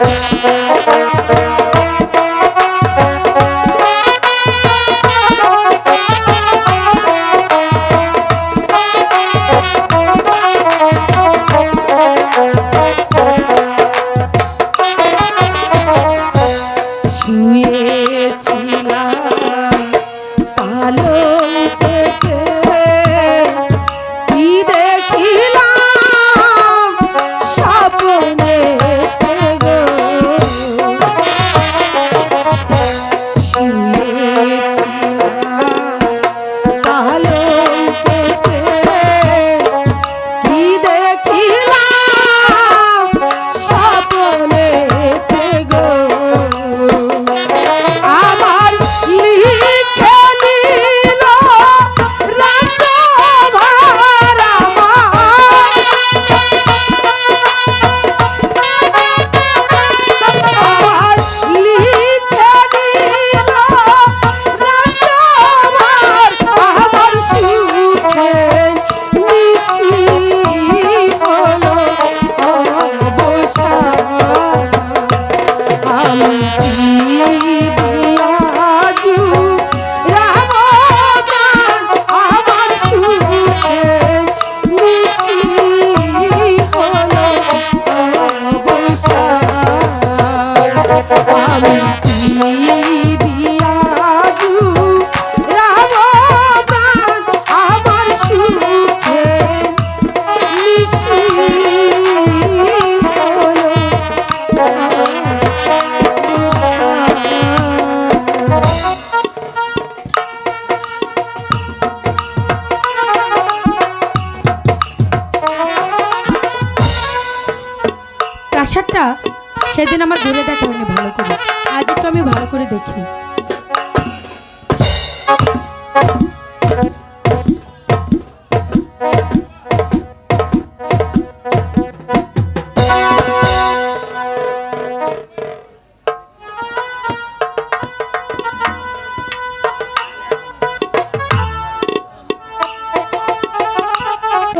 Música প্রাসাদটা সেদিন আমার ঘুরে দেখা হয়নি ভালো করে। আজ একটু আমি ভালো করে দেখি।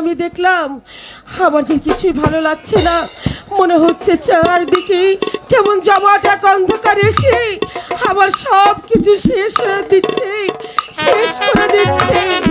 আমি দেখলাম আমার যে কিছুই ভালো লাগছে না মনে হচ্ছে চারদিকে কেমন জমাটা অন্ধকার এসে আবার সব কিছু শেষ হয়ে দিচ্ছে, শেষ করে দিচ্ছে।